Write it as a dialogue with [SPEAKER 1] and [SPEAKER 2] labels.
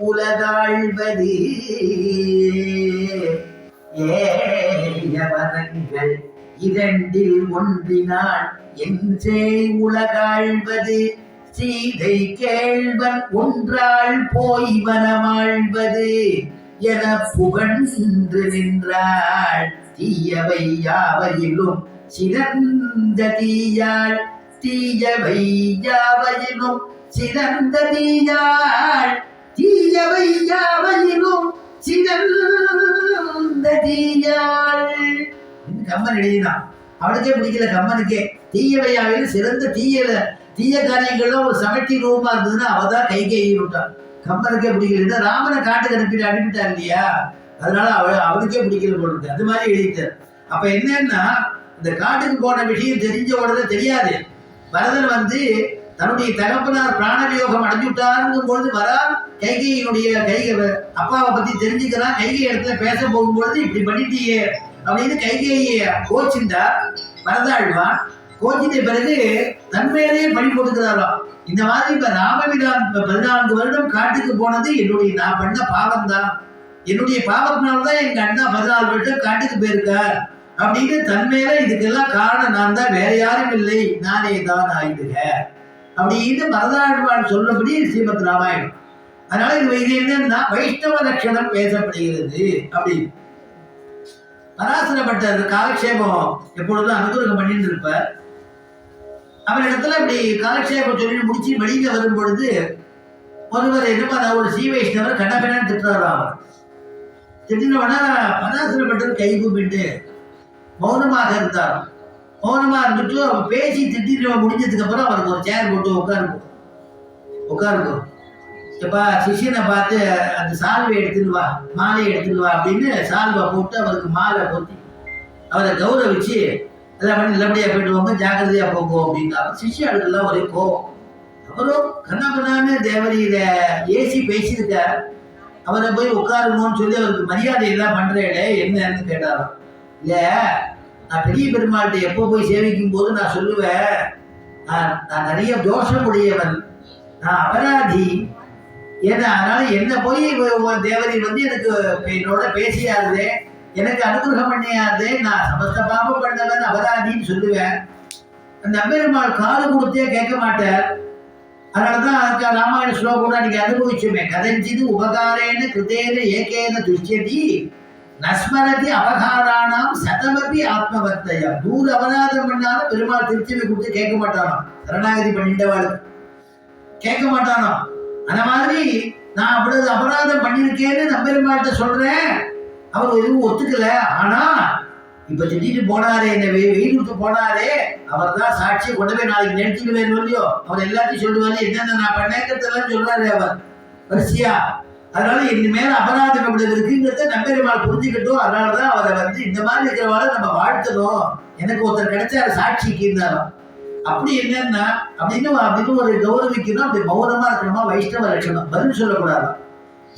[SPEAKER 1] உலகாழ்வது ஏயவரங்கள் இரண்டில் ஒன்றினான் என்றே உலகாழ்வது. சீதை கேள்வன் ஒன்றாள் போய் வனமாழ்வது. என புகழ்ந்து நின்றாள். தீயவை யாவையிலும் சிறந்த தீயாள். தீயவை யாவையிலும் சிறந்த தீயாள் தீயவை யாவையிலும் சிறந்த தீயாள் கம்மன் எழுதினான். அவனுக்கே பிடிக்கல கம்மனுக்கே. தீயவை சிறந்த தீயல தீய காரியங்களும் ஒரு சமட்டி ரூபமா இருந்ததுன்னா அவ தான் கை கை விட்டான். கம்மனுக்கே பிடிக்கல. ராமனை காட்டுக்கு அனுப்பிட்டு அனுப்பிட்டார் இல்லையா? அதனால அவ அவனுக்கே பிடிக்கல போட்டு அது மாதிரி எழுதிட்டார். அப்ப என்னன்னா இந்த காட்டுக்கு போன விஷயம் தெரிஞ்ச உடனே தெரியாது. பரதன் வந்து தன்னுடைய தகப்பனார் பிராணவியோகம் அடைஞ்சு விட்டாருங்கும் பொழுது வரான் கைகையினுடைய கைகை அப்பாவை பத்தி தெரிஞ்சுக்கிறான் கைகை இடத்துல பேச போகும்பொழுது இப்படி பண்ணிட்டியே அப்படின்னு கைகையை கோச்சிந்தா வரதாழ்வான் கோச்சிட்ட பிறகு தன்மையிலேயே பணி கொடுக்கிறாராம் இந்த மாதிரி இப்ப ராமவிடான் இப்ப பதினான்கு வருடம் காட்டுக்கு போனது என்னுடைய நான் பண்ண பாவம் தான். என்னுடைய பாவத்தினால்தான் எங்க அண்ணா பதினாலு வருடம் காட்டுக்கு போயிருக்கார். அப்படின்னு தன்மையில இதுக்கெல்லாம் காரணம் நான் தான். வேற யாரும் இல்லை. நானே தான் ஆயிடுக அப்படின்னு மரதாழ்வான் சொல்லபடி ஸ்ரீமத் ராமாயணம் அதனால இது இது என்னன்னா வைஷ்ணவ லட்சணம் பேசப்படுகிறது அப்படின்னு பராசரப்பட்ட காலக்ஷேபம் எப்பொழுதும் அனுகிரகம் பண்ணிட்டு இருப்பார் அவரிடத்துல இப்படி காலக்ஷேபம் சொல்லி முடிச்சு வெளியில வரும் பொழுது ஒருவர் என்னமா ஒரு ஸ்ரீ வைஷ்ணவர் கடகடன் திட்டுறாரு அவர் திட்டினவனா பராசரப்பட்டர் கை மௌனமாக இருந்தார் மௌனமா இருந்துட்டு அவன் பேசி திட்டிட்டு முடிஞ்சதுக்கு அப்புறம் அவருக்கு ஒரு சேர் போட்டு உட்காருக்கும் உட்காருக்கும் எப்பா சிஷியனை பார்த்து அந்த சால்வை எடுத்துன்னு வா மாலையை எடுத்துன்னு வா அப்படின்னு சால்வை போட்டு அவருக்கு மாலை போட்டு அவரை கௌரவிச்சு எல்லாம் பண்ணி நல்லபடியாக போயிட்டு வாங்க ஜாக்கிரதையா போங்க அப்படின்னா சிஷியாளுக்கெல்லாம் ஒரே கோவம். அவரும் கண்ணாபண்ணான்னு தேவரியில ஏசி பேசியிருக்கார் அவரை போய் உட்காரணும்னு சொல்லி அவருக்கு மரியாதை எல்லாம் பண்றேடே என்னன்னு கேட்டாராம். இல்ல நான் பெரிய பெருமாள்கிட்ட எப்போ போய் சேவிக்கும் போது நான் சொல்லுவேன் நான் நான் நிறைய தோஷம் உடையவன் நான் அபராதி. ஏன்னா அதனால என்ன போய் தேவதை வந்து எனக்கு என்னோட பேசியாருதே எனக்கு அனுகிரகம் பண்ணியாருதே நான் சமஸ்த பாபம் பண்ணவன் அபராதின்னு சொல்லுவேன். அந்த அம்பெருமாள் காது கொடுத்தே கேட்க மாட்டார். அதனாலதான் அதுக்கு ராமாயண ஸ்லோகம் கூட நீங்க அனுபவிச்சுமே. கதஞ்சிது உபகாரேன கிருதேன ஏகேன துஷ்யதி. நஸ்மரதி அபகாரானாம் சதமதி ஆத்மவர்த்தையா? நூறு அபராதம் பண்ணாலும் பெருமாள் திருச்சிவை கொடுத்து கேட்க மாட்டானா சரணாகதி பண்ணிட்டவாள் கேட்க மாட்டானா அந்த மாதிரி நான் அவ்வளவு அபராதம் பண்ணியிருக்கேன்னு நம்பெருமாள்கிட்ட சொல்றேன். அவர் எதுவும் ஒத்துக்கல. ஆனா இப்ப திடீர்னு போனாரே என்ன வெயில் விட்டு போனாரே. அவர் தான் சாட்சி கொண்டு போய் நாளைக்கு நிறுத்திடுவேன் இல்லையோ? அவர் எல்லாத்தையும் சொல்லுவாரு என்னென்ன நான் பண்ணேங்கிறதெல்லாம் சொல்றாரு அவர். வரிசையா? அதனால இனிமேல் மேல அபராதம் இவ்வளவு இருக்குங்கிறத நம்பெருமாள் புரிஞ்சுக்கிட்டோம். அதனாலதான் அவரை வந்து இந்த மாதிரி இருக்கிறவாள நம்ம வாழ்த்தணும். எனக்கு ஒருத்தர் கிடைச்சாரு சாட்சிக்கு இருந்தாலும் அப்படி என்னன்னா அப்படின்னு அப்படின்னு ஒரு கௌரவிக்கணும். அப்படி மௌனமா இருக்கணுமா? வைஷ்ணவ லட்சணம். பதில் சொல்லக்கூடாது.